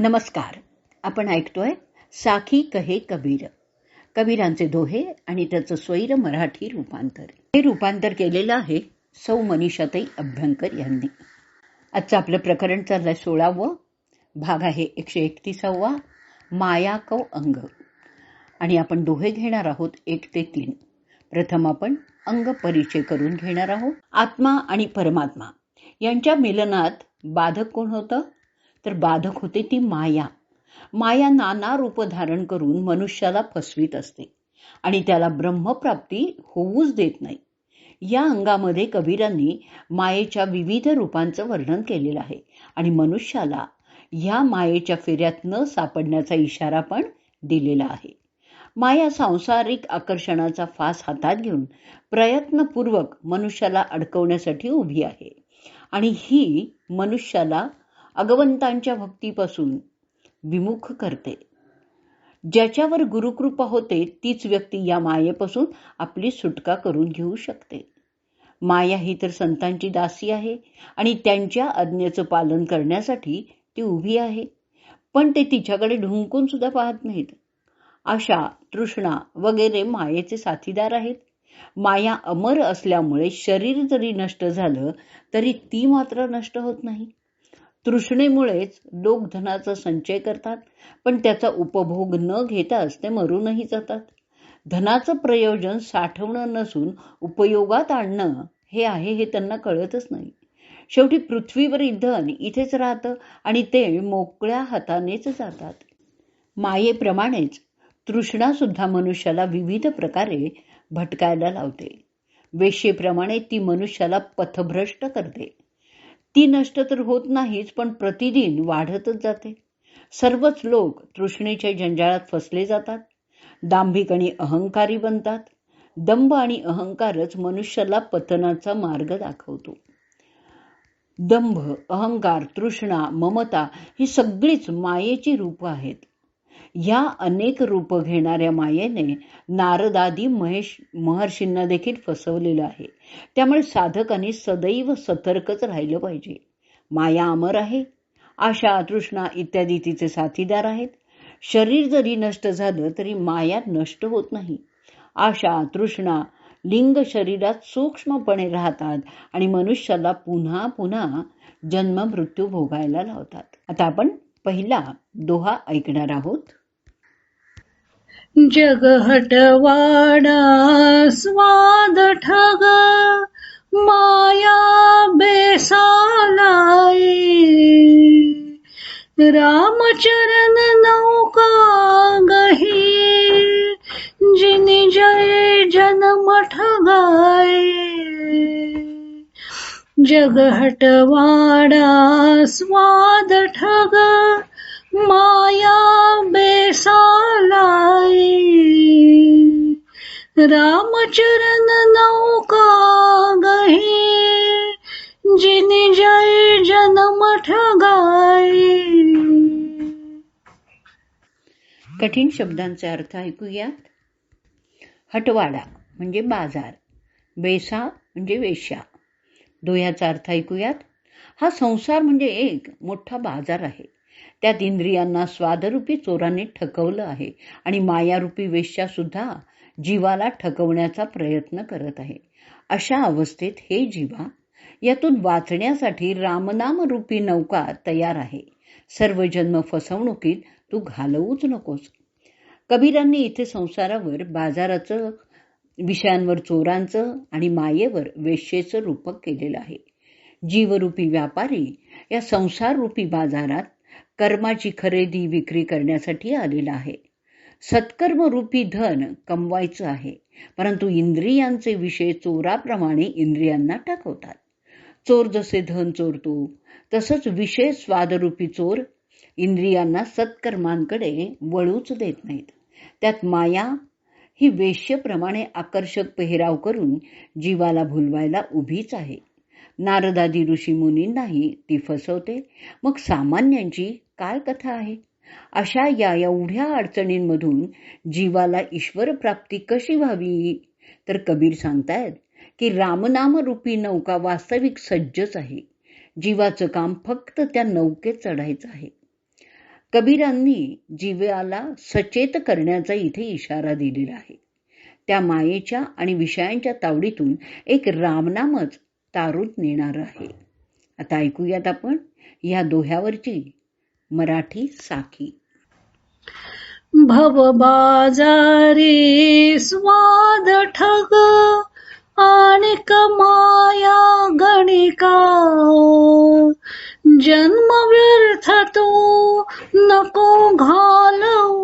नमस्कार. आपण ऐकतोय साखी कहे कबीर. कबीरांचे दोहे आणि त्याचं स्वैर मराठी रूपांतर. हे रूपांतर केलेलं आहे सौ मनीषाताई अभ्यंकर यांनी. आजचं आपलं प्रकरण चाललंय सोळावं. भाग आहे एकशे एकतीसावा. माया कौ अंग. आणि आपण दोहे घेणार आहोत एक ते तीन. प्रथम आपण अंग परिचय करून घेणार आहोत. आत्मा आणि परमात्मा. यांच्या मिलनात बाधक कोण होतं? तर बाधक होते ती माया. माया नाना रूप धारण करून मनुष्याला फसवीत असते आणि त्याला ब्रह्मप्राप्ती होऊच देत नाही. या अंगामध्ये कबीरांनी मायेच्या विविध रूपांचं वर्णन केलेलं आहे आणि मनुष्याला या मायेच्या फेऱ्यात न सापडण्याचा इशारा पण दिलेला आहे. माया सांसारिक आकर्षणाचा फास हातात घेऊन प्रयत्नपूर्वक मनुष्याला अडकवण्यासाठी उभी आहे आणि ही मनुष्याला अगवंतांच्या भक्तीपासून विमुख करते. ज्याच्यावर गुरुकृपा होते तीच व्यक्ती या मायेपासून आपली सुटका करून घेऊ शकते. माया ही तर संतांची दासी आहे आणि त्यांच्या आज्ञेचं पालन करण्यासाठी ती उभी आहे पण ते तिच्याकडे ढुंकून सुद्धा पाहत नाहीत. आशा तृष्णा वगैरे मायेचे साथीदार आहेत. माया अमर असल्यामुळे शरीर जरी नष्ट झालं तरी ती मात्र नष्ट होत नाही. तृष्णेमुळेच लोक धनाचा संचय करतात पण त्याचा उपभोग न घेताच ते मरूनही जातात. धनाचं प्रयोजन साठवणं नसून उपयोगात आणणं हे आहे हे त्यांना कळतच नाही. शेवटी पृथ्वीवरील धन इथेच राहतं आणि ते मोकळ्या हातानेच जातात. मायेप्रमाणेच तृष्णासुद्धा मनुष्याला विविध प्रकारे भटकायला लावते. वेशेप्रमाणे ती मनुष्याला पथभ्रष्ट करते. ती नष्ट तर होत नाहीच पण प्रतिदिन वाढतच जाते. सर्वच लोक तृष्णेच्या जंजाळात फसले जातात दांभिक आणि अहंकारी बनतात दंभ आणि अहंकारच मनुष्याला पतनाचा मार्ग दाखवतो. दंभ अहंकार तृष्णा ममता ही सगळीच मायेची रूपं आहेत. या अनेक रूप घेणाऱ्या मायेने नारदादी महेश महर्षींना देखील फसवलेलं आहे. त्यामुळे साधकांनी सदैव सतर्कच राहिलं पाहिजे. माया अमर आहे. आशा तृष्णा इत्यादी तिचे साथीदार आहेत. शरीर जरी नष्ट झालं तरी माया नष्ट होत नाही. आशा तृष्णा लिंग शरीरात सूक्ष्मपणे राहतात आणि मनुष्याला पुन्हा पुन्हा जन्म मृत्यू भोगायला लावतात. आता आपण पहिला दोहा ऐकणार आहोत. जग हटवाडा स्वाद ठग माया बेसालाई रामचरण नौका गही जिनी जय जन्म ठगाय जगहटवाडा स्वाद ठग माया बेसालाई। रामचरण नौका गही जिनी जय जनम ठगाई कठीण शब्दांचे अर्थ ऐकूयात. हटवाडा म्हणजे बाजार बेसा म्हणजे वेश्या. दोह्याचा अर्थ ऐकूयात. हा संसार म्हणजे एक मोठा बाजार आहे. त्यात इंद्रियांना स्वादरूपी चोराने ठकवलं आहे आणि मायारूपी वेश्या सुद्धा जीवाला ठकवण्याचा प्रयत्न करत आहे. अशा अवस्थेत हे जीवा यातून वाचण्यासाठी रामनामरूपी नौका तयार आहे. सर्व जन्म फसवणुकीत तू घालवूच नकोस. कबीरांनी इथे संसारावर बाजाराचं विषयांवर चोरांचं आणि मायेवर वेश्येचं रूपक केलेलं आहे. जीवरूपी व्यापारी या संसाररूपी बाजारात कर्माची खरेदी विक्री करण्यासाठी आलेला आहे. सत्कर्मरूपी धन कमवायचं आहे परंतु इंद्रियांचे विषय चोराप्रमाणे इंद्रियांना टाकवतात. चोर जसे धन चोरतो तसंच विषय स्वादरूपी चोर इंद्रियांना सत्कर्मांकडे वळूच देत नाहीत. त्यात माया ही वेश्यप्रमाणे आकर्षक पेहराव करून जीवाला भुलवायला उभीच आहे. नारदादी ऋषीमुनींनाही ती फसवते. मग सामान्यांची काय कथा आहे? अशा या एवढ्या अडचणींमधून जीवाला ईश्वर प्राप्ती कशी व्हावी? तर कबीर सांगतायत की रामनामरूपी नौका वास्तविक सज्जच आहे. जीवाचं काम फक्त त्या नौकेत चढायचं आहे. कबीरांनी जीवाला सचेत करण्याचा इथे इशारा दिलेला आहे. त्या मायेच्या आणि विषयांच्या तावडीतून एक रामनामच तारून नेणार आहे. आता ऐकूयात आपण या दोह्यावरची मराठी साखी. भवबाजारी स्वाद ठग आणिक माया गणिका जन्म व्यर्थ तो नको घालव.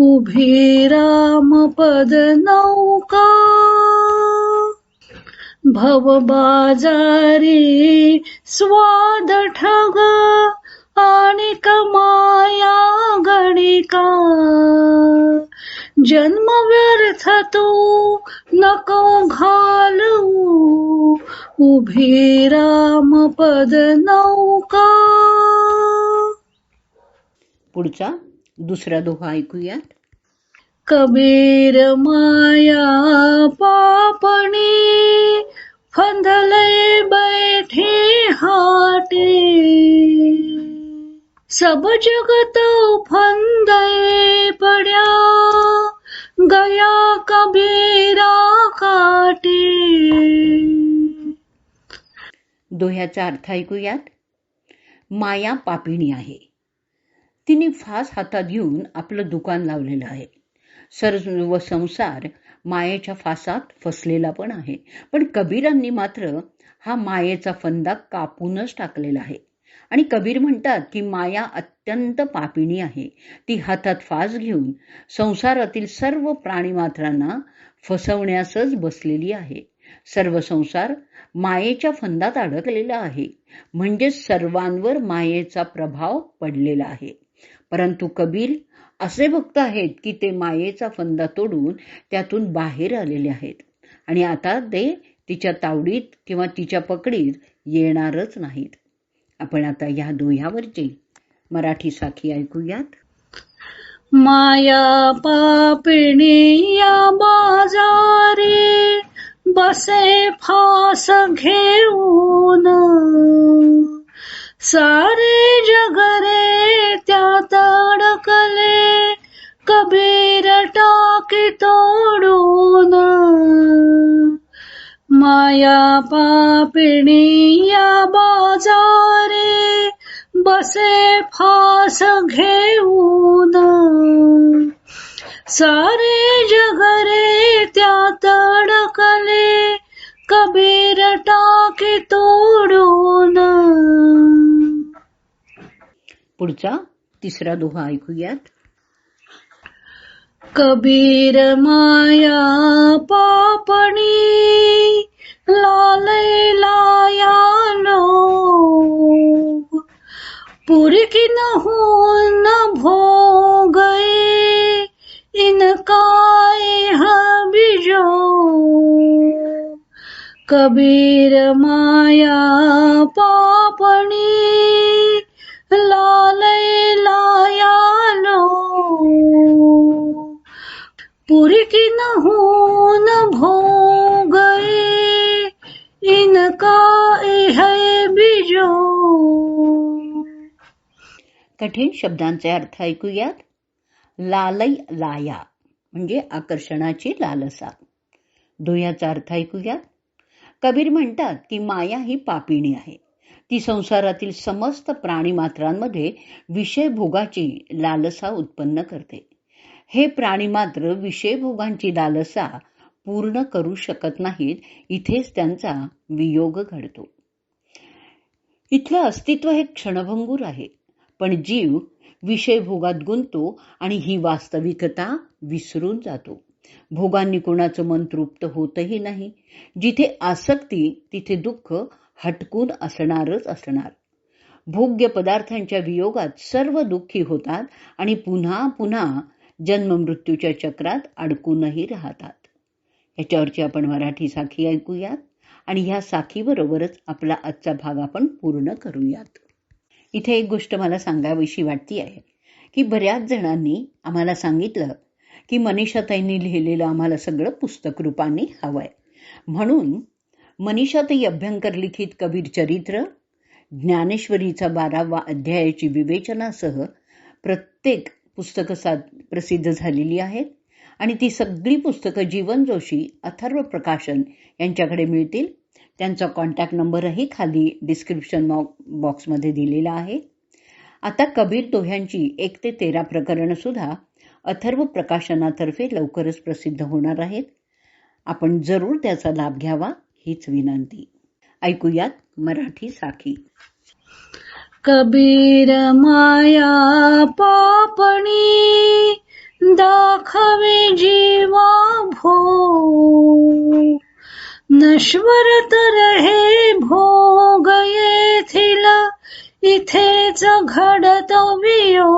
उभी राम पद नौका भवबाजारी स्वाद ठग आणि कमाया गणिका जन्म व्यर्थ तू नको घालवू उभी राम पद नौका. पुढचा दुसरा दोहा ऐकूयात. कबीर माया पापणी फंदले बैठे हाटे. सब जगत फंदे पड्या गया कबीरा दोह्याचा अर्थ ऐकूयात. माया पापिणी आहे. तिने फास हातात घेऊन आपलं दुकान लावलेलं आहे. सर्व संसार मायेच्या फासात फसलेला पण आहे. पण कबीरांनी मात्र हा मायेचा फंदा कापूनच टाकलेला आहे. आणि कबीर म्हणतात की माया अत्यंत पापिणी आहे. ती हातात फास घेऊन संसारातील सर्व प्राणीमात्रांना फसवण्यासच बसलेली आहे. सर्व संसार मायेच्या फंदात अडकलेला आहे. म्हणजे सर्वांवर मायेचा प्रभाव पडलेला आहे. परंतु कबीर असे भक्त आहेत की ते मायेचा फंदा तोडून त्यातून बाहेर आलेले आहेत. आणि आता ते तिच्या तावडीत किंवा तिच्या पकडीत येणारच नाहीत. आपण आता या दोह्यावरची मराठी साखी ऐकूयात. माया पापिणी या बाजारी असे फास घेऊन सारे जगरे त्यात अडकले कबीर टाकी तोडून। माया पापिणी या बाजारे बसे फास घेऊन सारे जगरे त्यात अडकले कबीर टाकी तोडून। पुढचा तिसरा दोहा ऐकूयात. कबीर माया पापणी लालय लाया लोग पुरकी न होन भोगए इनका यह कबीर माया पापणी लालय लाया लो। पुरकी न होन भोगए इनका यह बिजो। कठीण शब्दांचे अर्थ ऐकूयात? लालई लाया म्हणजे आकर्षणाची लालसा. दोह्याचा अर्थ ऐकूया. कबीर म्हणतात की माया ही पापिणी आहे. ती संसारातील समस्त प्राणीमात्रांमध्ये विषयभोगाची लालसा उत्पन्न करते. हे प्राणीमात्र विषयभोगांची लालसा पूर्ण करू शकत नाहीत इथेच त्यांचा वियोग घडतो. इथलं अस्तित्व हे क्षणभंगूर आहे. पण जीव विषयभोगात गुंतो आणि ही वास्तविकता विसरून जातो. भोगांनी कोणाचं मन तृप्त होतही नाही. जिथे आसक्ती तिथे दुःख हटकून असणारच असणार. भोग्य पदार्थांच्या वियोगात सर्व दुःखी होतात आणि पुन्हा पुन्हा जन्ममृत्यूच्या चक्रात अडकूनही राहतात. याच्यावरची आपण मराठी साखी ऐकूयात आणि ह्या साखीबरोबरच आपला आजचा भाग आपण पूर्ण करूयात. इथे एक गोष्ट मला सांगावीशी वाटती आहे की बऱ्याच जणांनी आम्हाला सांगितलं की मनीषाताईंनी लिहिलेलं आम्हाला सगळं पुस्तक रूपाने हवं आहे म्हणून मनीषाताई अभ्यंकर लिखित कबीर चरित्र ज्ञानेश्वरीचा बारावा अध्यायाची विवेचनासह प्रत्येक पुस्तकं सा प्रसिद्ध झालेली आहेत आणि ती सगळी पुस्तकं जीवन जोशी अथर्व प्रकाशन यांच्याकडे मिळतील. त्यांचा कॉन्टॅक्ट नंबरही खाली डिस्क्रिप्शन बॉक्समध्ये दिलेला आहे. आता कबीर दोह्यांची एक ते तेरा प्रकरणं सुद्धा अथर्व प्रकाशनातर्फे लवकरच प्रसिद्ध होणार आहेत. आपण जरूर त्याचा लाभ घ्यावा हीच विनंती. ऐकूयात मराठी साखी. कबीर माया पापणी दाखवे जीवा भो नश्वर तर हे भोग येथील इथेच घडतवियो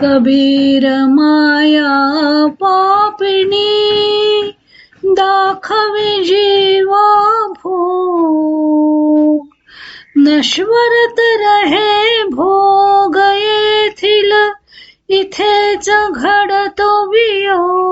कबीर माया पापिणी दाखवी जीवा भोग. नश्वर तर हे भोग येथील इथेच घडतो वियो